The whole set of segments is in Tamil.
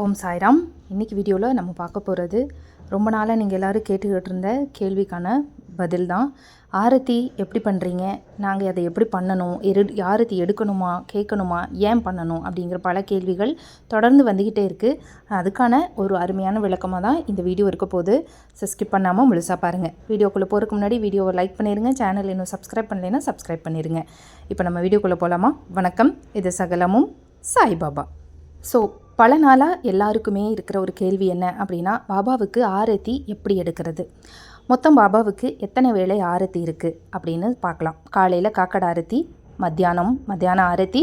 ஓம் சாய்ராம். இன்றைக்கி வீடியோவில் நம்ம பார்க்க போகிறது ரொம்ப நாளாக நீங்கள் எல்லோரும் கேட்டுக்கிட்டு இருந்த கேள்விக்கான பதில் தான் ஆரத்தி எப்படி பண்ணுறீங்க நாங்கள் அதை எப்படி பண்ணணும்? எரு ஆரத்தி எடுக்கணுமா? கேட்கணுமா? ஏன் பண்ணணும்? அப்படிங்கிற பல கேள்விகள் தொடர்ந்து வந்துக்கிட்டே இருக்குது அதுக்கான ஒரு அருமையான விளக்கமாக தான் இந்த வீடியோ இருக்க போது ஸோ ஸ்கிப் பண்ணாமல் முழுசாக பாருங்கள் வீடியோக்குள்ளே போகிறதுக்கு முன்னாடி வீடியோவை லைக் பண்ணிடுங்க சேனல் இன்னும் சப்ஸ்கிரைப் பண்ணலைன்னா சப்ஸ்கிரைப் பண்ணிடுங்க இப்போ நம்ம வீடியோக்குள்ளே போகலாமா வணக்கம். இது சகலமும் சாய்பாபா. ஸோ பல நாளாக எல்லாருக்குமே இருக்கிற ஒரு கேள்வி என்ன அப்படின்னா பாபாவுக்கு ஆரத்தி எப்படி எடுக்கிறது? மொத்தம் பாபாவுக்கு எத்தனை வேளை ஆரத்தி இருக்குது அப்படின்னு பார்க்கலாம். காலையில் காக்கடை ஆரத்தி மத்தியானம் மத்தியான ஆரத்தி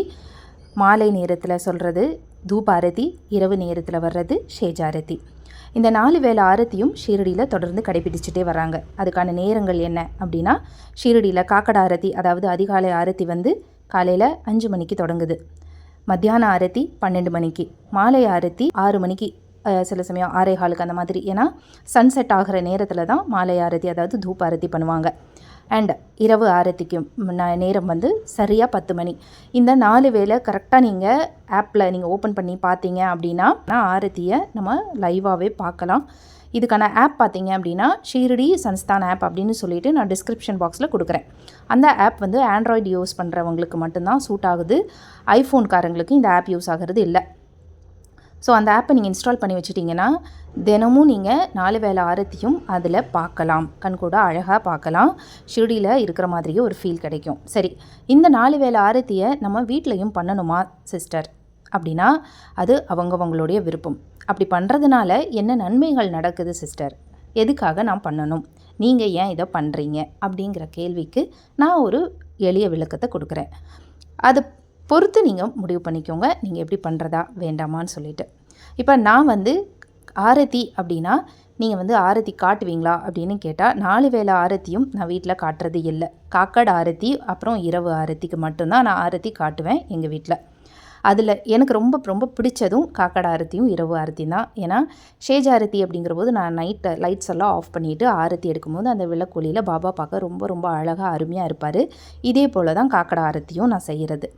மாலை நேரத்தில் சொல்கிறது தூப் ஆரத்தி இரவு நேரத்தில் வர்றது ஷேஜ் ஆரத்தி. இந்த நாலு வேளை ஆரத்தியும் ஷீரடியில் தொடர்ந்து கடைபிடிச்சிட்டே வராங்க அதுக்கான நேரங்கள் என்ன அப்படின்னா ஷீரடியில் காக்கடை ஆரத்தி அதாவது அதிகாலை ஆரத்தி வந்து காலையில் அஞ்சு மணிக்கு தொடங்குது. மத்தியான ஆரத்தி பன்னெண்டு மணிக்கு மாலை ஆரத்தி ஆறு மணிக்கு சில சமயம் ஆறே ஹாலுக்கு அந்த மாதிரி. ஏன்னா சன்செட் ஆகிற நேரத்தில் தான் மாலை ஆரத்தி அதாவது தூப் ஆரத்தி பண்ணுவாங்க. அண்ட் இரவு ஆரத்திக்கு ந- நேரம் வந்து சரியாக பத்து மணி. இந்த நாலு வேளை கரெக்டாக நீங்கள் ஆப்பில் நீங்கள் ஓப்பன் பண்ணி பார்த்தீங்க அப்படின்னா ஆரத்தியை நம்ம லைவாகவே பார்க்கலாம். இதுக்கான ஆப் பார்த்தீங்க அப்படின்னா ஷீரடி சன்ஸ்தான் ஆப் அப்படின்னு சொல்லிட்டு நான் டிஸ்கிரிப்ஷன் பாக்ஸில் கொடுக்குறேன். அந்த ஆப் வந்து ஆண்ட்ராய்டு யூஸ் பண்ணுறவங்களுக்கு மட்டும்தான் சூட் ஆகுது. ஐஃபோன்காரங்களுக்கு இந்த ஆப் யூஸ் ஆகிறது இல்லை. ஸோ அந்த ஆப்பை நீங்கள் இன்ஸ்டால் பண்ணி வச்சிட்டிங்கன்னா தினமும் நீங்கள் நாலு வேளை ஆரத்தியும் அதில் பார்க்கலாம். கண்கூட அழகாக பார்க்கலாம். ஷிரடியில் இருக்கிற மாதிரியே ஒரு ஃபீல் கிடைக்கும். சரி இந்த நாலு வேளை ஆரத்தியை நம்ம வீட்லேயும் பண்ணணுமா சிஸ்டர் அப்படின்னா அது அவங்கவங்களுடைய விருப்பம். அப்படி பண்ணுறதுனால என்ன நன்மைகள் நடக்குது சிஸ்டர்? எதுக்காக நான் பண்ணணும்? நீங்கள் ஏன் இதை பண்ணுறீங்க அப்படிங்கிற கேள்விக்கு நான் ஒரு எளிய விளக்கத்தை கொடுக்குறேன். அது பொறுத்து நீங்கள் முடிவு பண்ணிக்கோங்க. நீங்கள் எப்படி பண்ணுறதா வேண்டாமான்னு சொல்லிட்டு. இப்போ நான் வந்து ஆரத்தி அப்படின்னா நீங்கள் வந்து ஆரத்தி காட்டுவீங்களா அப்படின்னு கேட்டால் நாலு வேளை ஆரத்தியும் நான் வீட்டில் காட்டுறது இல்லை. காக்கடை ஆரத்தி அப்புறம் இரவு ஆரத்திக்கு மட்டும்தான் நான் ஆரத்தி காட்டுவேன் எங்கள் வீட்டில் அதில் எனக்கு ரொம்ப ரொம்ப பிடிச்சதும் காக்கடை ஆரத்தியும் இரவு ஆரத்தியும் தான். ஏன்னா ஷேஜ் ஆரத்தி அப்படிங்கிற போது நான் நைட்டை லைட்ஸ் எல்லாம் ஆஃப் பண்ணிவிட்டு ஆரத்தி எடுக்கும்போது அந்த விளக்கொலியில் பாபா பார்க்க ரொம்ப ரொம்ப அழகாக அருமையாக இருப்பார். இதே போல் தான் காக்கடை ஆரத்தியும் நான் செய்கிறது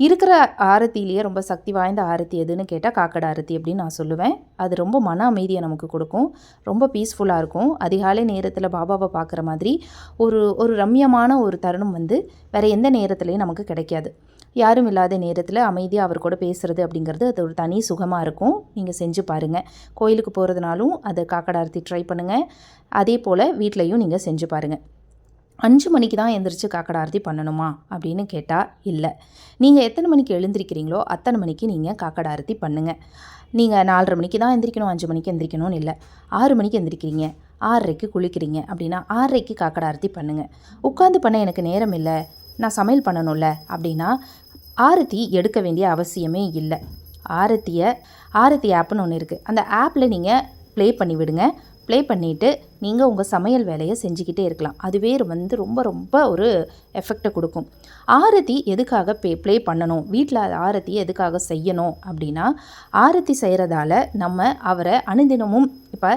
இருக்கிற ஆரத்திலேயே ரொம்ப சக்தி வாய்ந்த ஆரத்தி எதுன்னு கேட்டால் காக்கடை ஆரத்தி அப்படின்னு நான் சொல்லுவேன். அது ரொம்ப மன அமைதியை நமக்கு கொடுக்கும். ரொம்ப பீஸ்ஃபுல்லாக இருக்கும். அதிகாலை நேரத்தில் பாபாவை பார்க்குற மாதிரி ஒரு ஒரு ரம்யமான ஒரு தருணம் வந்து வேறு எந்த நேரத்துலையும் நமக்கு கிடைக்காது. யாரும் இல்லாத நேரத்தில் அமைதியாக அவர் கூட பேசுகிறது அப்படிங்கிறது அது ஒரு தனி சுகமாக இருக்கும். நீங்கள் செஞ்சு பாருங்கள் கோயிலுக்கு போகிறதுனாலும் அதை காக்கடை ஆரத்தி ட்ரை பண்ணுங்கள் அதே போல் வீட்லேயும் நீங்கள் செஞ்சு பாருங்கள் அஞ்சு மணிக்கு தான் எந்திரிச்சு காக்கடை ஆரத்தி பண்ணணுமா அப்படின்னு கேட்டால் இல்லை. நீங்கள் எத்தனை மணிக்கு எழுந்திருக்கிறீங்களோ அத்தனை மணிக்கு நீங்கள் காக்கடை ஆரத்தி பண்ணுங்கள் நீங்கள் நாலரை மணிக்கு தான் எந்திரிக்கணும் அஞ்சு மணிக்கு எந்திரிக்கணும்னு இல்லை. ஆறு மணிக்கு எந்திரிக்கிறீங்க. ஆறரைக்கு குளிக்கிறீங்க அப்படின்னா ஆறரைக்கு காக்கடை ஆரத்தி பண்ணுங்கள் உட்காந்து பண்ண எனக்கு நேரம் இல்லை. நான் சமையல் பண்ணணும்ல அப்படின்னா ஆரத்தி எடுக்க வேண்டிய அவசியமே இல்லை. ஆரத்தியை ஆரத்தி ஆப்னு ஒன்று இருக்குது அந்த ஆப்பில் நீங்கள் ப்ளே பண்ணி விடுங்க. ப்ளே பண்ணிவிட்டு நீங்கள் உங்கள் சமையல் வேலையை செஞ்சுக்கிட்டே இருக்கலாம். அதுவே வந்து ரொம்ப ரொம்ப ஒரு எஃபெக்டை கொடுக்கும். ஆரத்தி எதுக்காக பே ப்ளே பண்ணணும்? வீட்டில் ஆரத்தி எதுக்காக செய்யணும் அப்படின்னா ஆரத்தி செய்கிறதால நம்ம அவரை அனுதினமும் இப்போ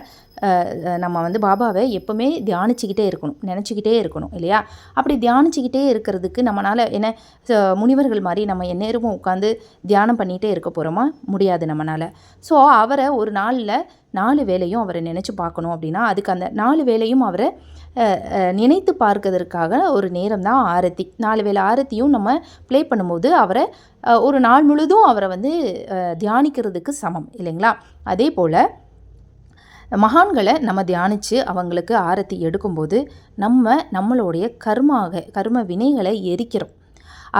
நம்ம வந்து பாபாவை எப்போவுமே தியானிச்சுக்கிட்டே இருக்கணும். நினச்சிக்கிட்டே இருக்கணும் இல்லையா? அப்படி தியானிச்சுக்கிட்டே இருக்கிறதுக்கு நம்மளால் என்ன ச- முனிவர்கள் மாதிரி நம்ம எந்நேரமும் உட்காந்து தியானம் பண்ணிகிட்டே இருக்க போகிறோமா முடியாது நம்மளால் ஸோ அவரை ஒரு நாளில் நாலு வேலையும் அவரை நினச்சி பார்க்கணும் அப்படின்னா அதுக்கு அந்த நாலு வேலையும் அவரை நினைத்து பார்க்கறதற்காக ஒரு நேரம் தான் ஆரத்தி. நாலு வேளை ஆரத்தியும் நம்ம ப்ளே பண்ணும்போது அவரை ஒரு நாள் முழுதும் அவரை வந்து தியானிக்கிறதுக்கு சமம் இல்லைங்களா? அதே போல் மகான்களை நம்ம தியானித்து அவங்களுக்கு ஆரத்தி எடுக்கும்போது நம்ம நம்மளுடைய கர்மாக கர்ம வினைகளை எரிக்கிறோம்.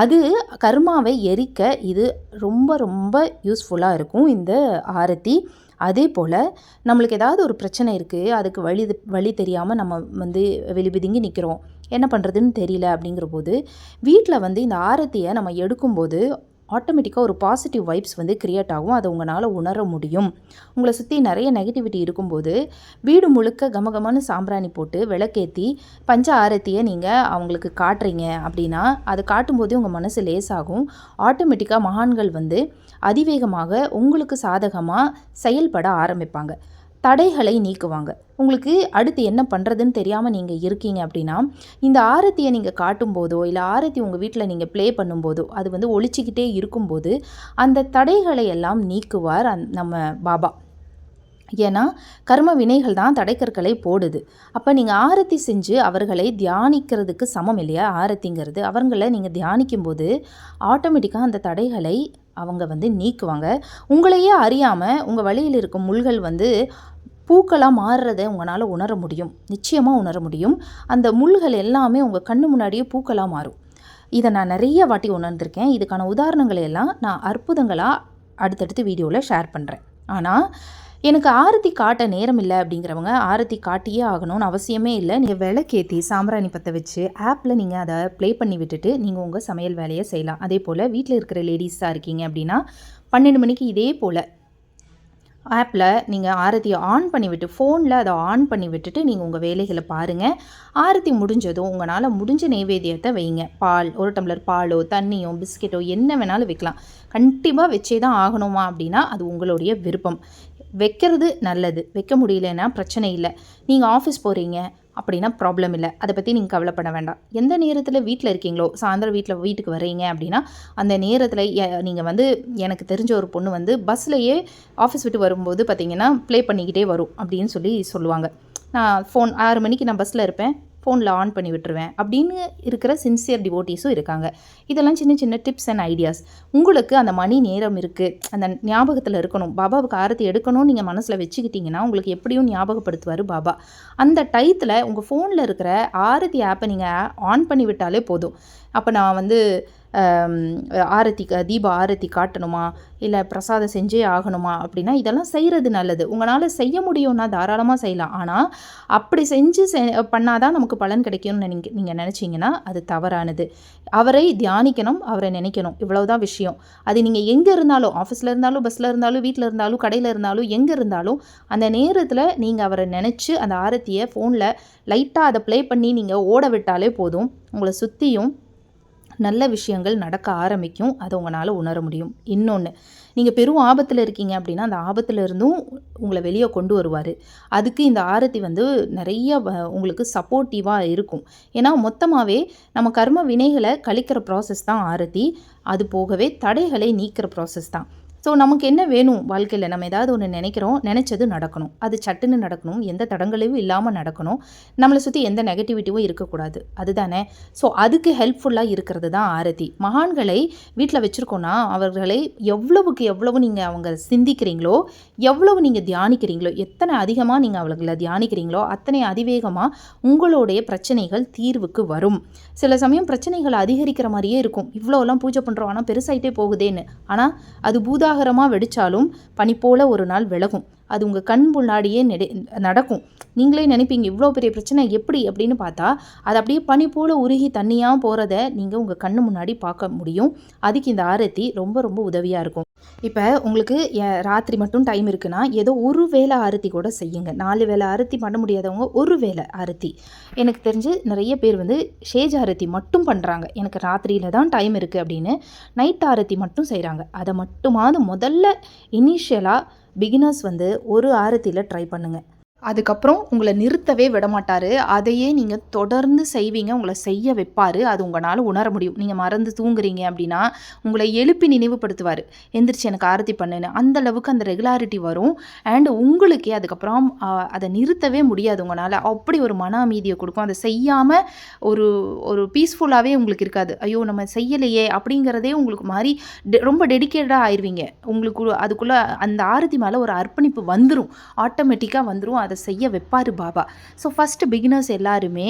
அது கர்மாவை எரிக்க இது ரொம்ப ரொம்ப யூஸ்ஃபுல்லாக இருக்கும் இந்த ஆரத்தி. அதே போல் நம்மளுக்கு ஏதாவது ஒரு பிரச்சனை இருக்குது அதுக்கு வழி வழி தெரியாமல் நம்ம வந்து வெளிபிதுங்கி நிற்கிறோம் என்ன பண்ணுறதுன்னு தெரியல அப்படிங்கிற போது வீட்டில் வந்து இந்த ஆரத்தியை நம்ம எடுக்கும்போது ஆட்டோமேட்டிக்காக ஒரு பாசிட்டிவ் வைப்ஸ் வந்து க்ரியேட் ஆகும். அதை உங்களால் உணர முடியும். உங்களை சுற்றி நிறைய நெகட்டிவிட்டி இருக்கும்போது வீடு முழுக்க கமகமான சாம்பிராணி போட்டு விளக்கேற்றி பஞ்ச ஆரத்தியை நீங்கள் அவங்களுக்கு காட்டுறீங்க அப்படின்னா அதை காட்டும்போதே உங்கள் மனசு லேசாகும். ஆட்டோமேட்டிக்காக மகான்கள் வந்து அதிவேகமாக உங்களுக்கு சாதகமாக செயல்பட ஆரம்பிப்பாங்க. தடைகளை நீக்குவாங்க. உங்களுக்கு அடுத்து என்ன பண்ணுறதுன்னு தெரியாமல் நீங்கள் இருக்கீங்க அப்படின்னா இந்த ஆரத்தியை நீங்கள் காட்டும்போதோ இல்லை ஆரத்தி உங்கள் வீட்டில் நீங்கள் ப்ளே பண்ணும்போதோ அது வந்து ஒழிச்சிக்கிட்டே இருக்கும்போது அந்த தடைகளை எல்லாம் நீக்குவார் அந் நம்ம பாபா. ஏன்னா கர்ம வினைகள் தான் தடைக்கற்களை போடுது. அப்போ நீங்கள் ஆரத்தி செஞ்சு அவர்களை தியானிக்கிறதுக்கு சமம் இல்லையா? ஆரத்திங்கிறது. அவங்களை நீங்கள் தியானிக்கும்போது ஆட்டோமேட்டிக்காக அந்த தடைகளை அவங்க வந்து நீக்குவாங்க. உங்களையே அறியாமல் உங்கள் வழியில் இருக்கும் முள்கள் வந்து பூக்களாக மாறுறதை உங்களால் உணர முடியும். நிச்சயமாக உணர முடியும். அந்த முள்கள் எல்லாமே உங்கள் கண்ணு முன்னாடியே பூக்களாக மாறும். இதை நான் நிறைய வாட்டி உணர்ந்திருக்கேன். இதுக்கான உதாரணங்களை எல்லாம் நான் அற்புதங்களாக அடுத்தடுத்து வீடியோவில் ஷேர் பண்ணுறேன் ஆனால் எனக்கு ஆரத்தி காட்ட நேரம் இல்லை அப்படிங்கிறவங்க ஆரத்தி காட்டியே ஆகணும்னு அவசியமே இல்லை. நீங்கள் விளக்கேற்றி சாம்பிராணி பற்ற வச்சு ஆப்பில் நீங்கள் அதை ப்ளே பண்ணி விட்டுட்டு நீங்கள் உங்கள் சமையல் வேலையை செய்யலாம். அதே போல் வீட்டில் இருக்கிற லேடிஸாக இருக்கீங்க அப்படின்னா பன்னெண்டு மணிக்கு இதே போல் ஆப்பில் நீங்கள் ஆரத்தியை ஆன் பண்ணி விட்டு ஃபோனில் அதை ஆன் பண்ணி விட்டுட்டு நீங்கள் உங்கள் வேலைகளை பாருங்கள் ஆரத்தி முடிஞ்சதும் உங்களால் முடிஞ்ச நைவேத்தியத்தை வைங்க. பால் ஒரு டம்ளர் பாலோ தண்ணியோ பிஸ்கெட்டோ என்ன வேணாலும் வைக்கலாம். கண்டிப்பாக வச்சே தான் ஆகணுமா அப்படின்னா அது உங்களுடைய விருப்பம். வைக்கிறது நல்லது. வைக்க முடியலன்னா பிரச்சனை இல்லை. நீங்கள் ஆஃபீஸ் போகிறீங்க அப்படின்னா ப்ராப்ளம் இல்லை. அதை பற்றி நீங்கள் கவலைப்பட வேண்டாம். எந்த நேரத்தில் வீட்டில் இருக்கீங்களோ சாயந்தரம் வீட்டில் வீட்டுக்கு வர்றீங்க அப்படின்னா அந்த நேரத்தில் நீங்கள் வந்து எனக்கு தெரிஞ்ச ஒரு பொண்ணு வந்து பஸ்லையே ஆஃபீஸ் விட்டு வரும்போது பார்த்தீங்கன்னா ப்ளே பண்ணிக்கிட்டே வரும் அப்படின்னு சொல்லி சொல்லுவாங்க. நான் ஃபோன் ஆறு மணிக்கு நான் பஸ்ஸில் இருப்பேன். ஃபோனில் ஆன் பண்ணி விட்டுருவேன். அப்படின்னு இருக்கிற சின்சியர் டிவோட்டிஸும் இருக்காங்க. இதெல்லாம் சின்ன சின்ன டிப்ஸ் அண்ட் ஐடியாஸ் உங்களுக்கு அந்த மணி நேரம் இருக்குது அந்த ஞாபகத்தில் இருக்கணும். பாபாவுக்கு ஆரத்தி எடுக்கணும்னு நீங்கள் மனசில் வச்சுக்கிட்டிங்கன்னா உங்களுக்கு எப்படியும் ஞாபகப்படுத்துவார் பாபா. அந்த டயத்தில் உங்கள் ஃபோனில் இருக்கிற ஆரத்தி ஆப்பை நீங்கள் ஆன் பண்ணி விட்டாலே போதும். அப்போ நான் வந்து ஆரத்தி தீப ஆரத்தி காட்டணுமா? இல்லை பிரசாதம் செஞ்சே ஆகணுமா? அப்படின்னா இதெல்லாம் செய்கிறது நல்லது. உங்களால் செய்ய முடியும்னா தாராளமாக செய்யலாம். ஆனால் அப்படி செஞ்சு செ பண்ணாதான் நமக்கு பலன் கிடைக்கும்னு நீங்கள் நீங்கள் நினச்சிங்கன்னா அது தவறானது. அவரை தியானிக்கணும் அவரை நினைக்கணும். இவ்வளவுதான் விஷயம். அது நீங்கள் எங்கே இருந்தாலும் ஆஃபீஸில் இருந்தாலும் பஸ்ஸில் இருந்தாலும் வீட்டில் இருந்தாலும் கடையில் இருந்தாலும் எங்கே இருந்தாலும் அந்த நேரத்தில் நீங்கள் அவரை நினச்சி அந்த ஆரத்தியை ஃபோனில் லைட்டாக அதை ப்ளே பண்ணி நீங்கள் ஓட விட்டாலே போதும். உங்களை சுற்றியும் நல்ல விஷயங்கள் நடக்க ஆரம்பிக்கும். அதை உங்களால் உணர முடியும். இன்னொன்று நீங்கள் பெரும் ஆபத்தில் இருக்கீங்க அப்படின்னா அந்த ஆபத்தில் இருந்தும் உங்களை வெளியே கொண்டு வருவார். அதுக்கு இந்த ஆரத்தி வந்து நிறைய உங்களுக்கு சப்போர்ட்டிவாக இருக்கும். ஏன்னா மொத்தமாகவே நம்ம கர்ம வினைகளை கழிக்கிற ப்ராசஸ் தான் ஆரத்தி. அது போகவே தடைகளை நீக்கிற ப்ராசஸ் தான். ஸோ நமக்கு என்ன வேணும் வாழ்க்கையில்? நம்ம ஏதாவது ஒன்று நினைக்கிறோம் நினச்சது நடக்கணும். அது சட்டுன்னு நடக்கணும் எந்த தடங்களையும் இல்லாமல் நடக்கணும். நம்மளை சுற்றி எந்த நெகட்டிவிட்டியும் இருக்கக்கூடாது. அதுதானே? ஸோ அதுக்கு ஹெல்ப்ஃபுல்லாக இருக்கிறது தான் ஆரதி மகான்களை வீட்டில் வச்சுருக்கோன்னா அவர்களை எவ்வளவுக்கு எவ்வளவு நீங்கள் அவங்க சிந்திக்கிறீங்களோ எவ்வளவு நீங்கள் தியானிக்கிறீங்களோ எத்தனை அதிகமாக நீங்கள் அவர்களை தியானிக்கிறீங்களோ அத்தனை அதிவேகமாக உங்களுடைய பிரச்சனைகள் தீர்வுக்கு வரும். சில சமயம் பிரச்சனைகள் அதிகரிக்கிற மாதிரியே இருக்கும். இவ்வளோலாம் பூஜை பண்ணுறோம் ஆனால் பெருசாயிட்டே போகுதேன்னு. ஆனால் அது பூதா பூதாகரமாக வெடித்தாலும் பனி போல ஒரு நாள் விலகும். அது உங்கள் கண் முன்னாடியே நெடு நடக்கும். நீங்களே நினைப்பீங்க இவ்வளோ பெரிய பிரச்சனை எப்படி? அப்படின்னு பார்த்தா அது அப்படியே பனி போல் உருகி தண்ணியாக போகிறத நீங்கள் உங்கள் கண்ணு முன்னாடி பார்க்க முடியும். அதுக்கு இந்த ஆரத்தி ரொம்ப ரொம்ப உதவியாக இருக்கும். இப்போ உங்களுக்கு ராத்திரி மட்டும் டைம் இருக்குன்னா ஏதோ ஒரு வேலை ஆரத்தி கூட செய்யுங்க. நாலு வேலை ஆரத்தி பண்ண முடியாதவங்க ஒரு வேலை ஆரத்தி. எனக்கு தெரிஞ்சு நிறைய பேர் வந்து ஷேஜ் ஆரத்தி மட்டும் பண்ணுறாங்க எனக்கு ராத்திரியில் தான் டைம் இருக்குது அப்படின்னு நைட் ஆரத்தி மட்டும் செய்கிறாங்க அதை மட்டுமாவது முதல்ல இனிஷியலாக பிகினர்ஸ் வந்து ஒரு ஆரத்தியில் ட்ரை பண்ணுங்கள் அதுக்கப்புறம் உங்களை நிறுத்தவே விடமாட்டார். அதையே நீங்கள் தொடர்ந்து செய்வீங்க உங்களை செய்ய வைப்பார். அது உங்களால் உணர முடியும். நீங்கள் மறந்து தூங்குறீங்க அப்படின்னா உங்களை எழுப்பி நினைவுபடுத்துவார். எந்திரிச்சு எனக்கு ஆரத்தி பண்ணுன்னு. அந்த அளவுக்கு அந்த ரெகுலாரிட்டி வரும். அண்ட் உங்களுக்கே அதுக்கப்புறம் அதை நிறுத்தவே முடியாது உங்களால். அப்படி ஒரு மன அமைதியை கொடுக்கும். அதை செய்யாமல் ஒரு ஒரு பீஸ்ஃபுல்லாகவே உங்களுக்கு இருக்காது. ஐயோ நம்ம செய்யலையே அப்படிங்கிறதே உங்களுக்கு மாதிரி ரொம்ப டெடிக்கேட்டடாக ஆயிடுவீங்க உங்களுக்கு அதுக்குள்ளே அந்த ஆரத்தி மேலே ஒரு அர்ப்பணிப்பு வந்துடும் ஆட்டோமேட்டிக்காக வந்துடும் அதை செய்ய வைப்பார் பாபா. ஸோ ஃபஸ்ட்டு பிகினர்ஸ் எல்லாருமே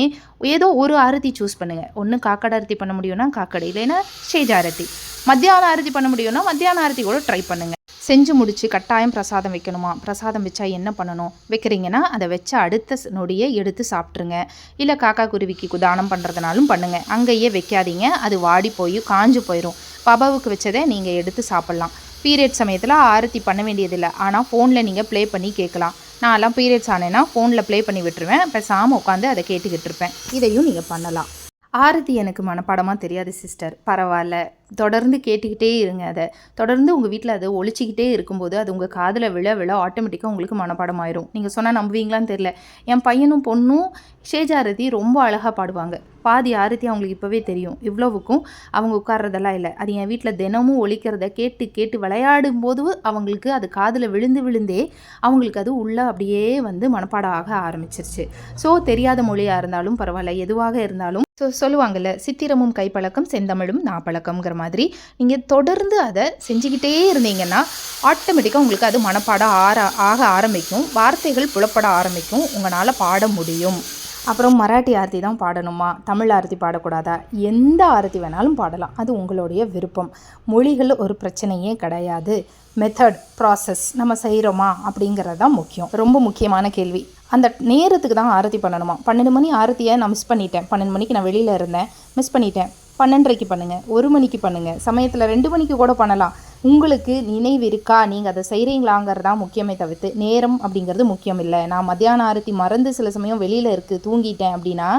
ஏதோ ஒரு ஆரத்தி சூஸ் பண்ணுங்கள் ஒன்று காக்கடை ஆரத்தி பண்ண முடியும்னா காக்கடை இல்லைன்னா ஸ்டேஜ் ஆரத்தி. மத்தியான ஆரத்தி பண்ண முடியும்னா மத்தியான ஆரத்தி கூட ட்ரை பண்ணுங்கள் செஞ்சு முடித்து கட்டாயம் பிரசாதம் வைக்கணுமா? பிரசாதம் வச்சா என்ன பண்ணணும்? வைக்கிறீங்கன்னா அதை வச்ச அடுத்த நொடியை எடுத்து சாப்பிட்ருங்க இல்லை காக்கா குருவிக்கு தானம் பண்ணுறதுனாலும் பண்ணுங்கள் அங்கேயே வைக்காதீங்க. அது வாடி போய் காஞ்சு போயிடும் பாபாவுக்கு வச்சதை நீங்கள் எடுத்து சாப்பிட்லாம். பீரியட் சமயத்தில் ஆரத்தி பண்ண வேண்டியதில்லை. ஆனால் ஃபோனில் நீங்கள் ப்ளே பண்ணி கேட்கலாம். நான்லாம் பீரியட்ஸ் ஆனேன்னா ஃபோனில் ப்ளே பண்ணி விட்டுருவேன். பேசாமல் உட்காந்து அதை கேட்டுக்கிட்டு இருப்பேன். இதையும் நீங்கள் பண்ணலாம். ஆரத்தி எனக்கு மனப்பாடமாக தெரியாது சிஸ்டர் பரவாயில்ல. தொடர்ந்து கேட்டுக்கிட்டே இருங்க அதை. தொடர்ந்து உங்கள் வீட்டில் அதை ஒழிச்சிக்கிட்டே இருக்கும்போது அது உங்கள் காதில் விழ விழ ஆட்டோமேட்டிக்காக உங்களுக்கு மனப்பாடம் ஆயிரும் நீங்கள் சொன்னால் நம்புவீங்களான்னு தெரில என் பையனும் பொண்ணும் ஷேஜாரதி ரொம்ப அழகாக பாடுவாங்க. பாதி ஆரத்தி அவங்களுக்கு இப்போவே தெரியும். இவ்வளவுக்கும் அவங்க உட்கார்றதெல்லாம் இல்லை. அது என் வீட்டில் தினமும் ஒழிக்கிறத கேட்டு கேட்டு விளையாடும் போது அவங்களுக்கு அது காதில் விழுந்து விழுந்தே அவங்களுக்கு அது உள்ளே அப்படியே வந்து மனப்பாடம் ஆக ஆரம்பிச்சிருச்சு. ஸோ தெரியாத மொழியாக இருந்தாலும் பரவாயில்ல. எதுவாக இருந்தாலும் ஸோ சொல்லுவாங்கல்ல சித்திரமும் கைப்பழக்கம் செந்தமிழும் நாப்பழக்கம்ங்கிற மாதிரி நீங்கள் தொடர்ந்து அதை செஞ்சுக்கிட்டே இருந்தீங்கன்னா ஆட்டோமேட்டிக்காக உங்களுக்கு அது மனப்பாடம் ஆற ஆக ஆரம்பிக்கும். வார்த்தைகள் புலப்பட ஆரம்பிக்கும். உங்களால் பாட முடியும். அப்புறம் மராட்டி ஆரத்தி தான் பாடணுமா? தமிழ் ஆரத்தி பாடக்கூடாதா? எந்த ஆரத்தி வேணாலும் பாடலாம். அது உங்களுடைய விருப்பம். மொழிகள் ஒரு பிரச்சனையே கிடையாது. மெத்தட் ப்ராசஸ் நம்ம செய்கிறோமா அப்படிங்கிறது தான் முக்கியம். ரொம்ப முக்கியமான கேள்வி. அந்த நேரத்துக்கு தான் ஆரத்தி பண்ணணுமா? பன்னெண்டு மணி ஆரத்தியை நான் மிஸ் பண்ணிட்டேன். பன்னெண்டு மணிக்கு நான் வெளியில் இருந்தேன். மிஸ் பண்ணிட்டேன். பன்னெண்டரைக்கு பண்ணுங்கள் ஒரு மணிக்கு பண்ணுங்கள் சமயத்தில் ரெண்டு மணிக்கு கூட பண்ணலாம். உங்களுக்கு நினைவு இருக்கா? நீங்கள் அதை செய்கிறீங்களாங்கிறதா முக்கியமே தவிர்த்து நேரம் அப்படிங்கிறது முக்கியம் இல்லை. நான் மத்தியான ஆரத்தி மறந்து சில சமயம் வெளியில் இருக்குது தூங்கிட்டேன் அப்படின்னா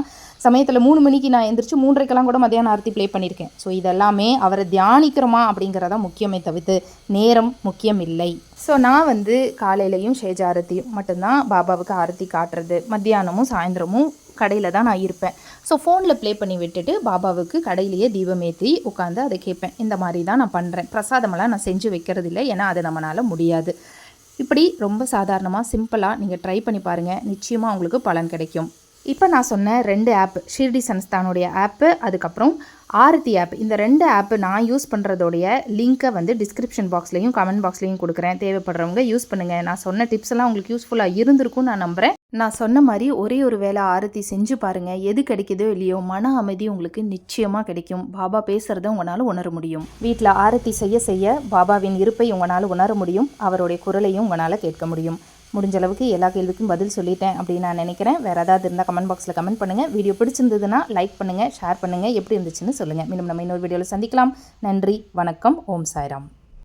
சமயத்தில் மூணு மணிக்கு நான் எந்திரிச்சு மூன்றரைக்கெல்லாம் கூட மத்தியான ஆரத்தி ப்ளே பண்ணியிருக்கேன் ஸோ இதெல்லாமே அவரை தியானிக்கிறோமா அப்படிங்கிறதா முக்கியமே தவிர்த்து நேரம் முக்கியம் இல்லை. ஸோ நான் வந்து காலையிலையும் ஷேஜ் ஆரத்தியும் மட்டும்தான் பாபாவுக்கு ஆரத்தி காட்டுறது. மத்தியானமும் சாயந்தரமும் கடையில் தான் நான் இருப்பேன். ஸோ ஃபோனில் ப்ளே பண்ணி விட்டுட்டு பாபாவுக்கு கடையிலேயே தீபம் ஏற்றி உட்காந்து அதை கேட்பேன். இந்த மாதிரி தான் நான் பண்ணுறேன் பிரசாதமெல்லாம் நான் செஞ்சு வைக்கிறது இல்லை ஏன்னா அது நம்மளால் முடியாது. இப்படி ரொம்ப சாதாரணமாக சிம்பிளாக நீங்கள் ட்ரை பண்ணி பாருங்கள் நிச்சயமாக உங்களுக்கு பலன் கிடைக்கும். இப்போ நான் சொன்ன ரெண்டு ஆப் ஷிர்டி சன்ஸ்தானுடைய ஆப்பு அதுக்கப்புறம் ஆரத்தி ஆப் இந்த ரெண்டு ஆப்பு நான் யூஸ் பண்ணுறதோடைய லிங்க்கை வந்து டிஸ்கிரிப்ஷன் பாக்ஸ்லையும் கமெண்ட் பாக்ஸ்லையும் கொடுக்குறேன். தேவைப்படுறவங்க யூஸ் பண்ணுங்கள் நான் சொன்ன டிப்ஸ் எல்லாம் உங்களுக்கு யூஸ்ஃபுல்லாக இருந்திருக்கும் நான் நம்புகிறேன் நான் சொன்ன மாதிரி ஒரே ஒரு வேளை ஆரத்தி செஞ்சு பாருங்கள் எது கிடைக்குதோ இல்லையோ மன அமைதி உங்களுக்கு நிச்சயமாக கிடைக்கும். பாபா பேசுகிறத உங்களால் உணர முடியும். வீட்டில் ஆரத்தி செய்ய செய்ய பாபாவின் இருப்பை உங்களால் உணர முடியும். அவருடைய குரலையும் உங்களால் கேட்க முடியும். முடிஞ்ச அளவுக்கு எல்லா கேள்விக்கும் பதில் சொல்லிட்டேன் அப்படின்னு நான் நினைக்கிறேன். வேறு ஏதாவது இருந்தால் கமெண்ட் பாக்ஸில் கமெண்ட் பண்ணுங்கள் வீடியோ பிடிச்சிருந்ததுன்னா லைக் பண்ணுங்கள் ஷேர் பண்ணுங்கள் எப்படி இருந்துச்சுன்னு சொல்லுங்கள் மீண்டும் நம்ம இன்னொரு வீடியோவில் சந்திக்கலாம். நன்றி வணக்கம். ஓம் சாய்ராம்.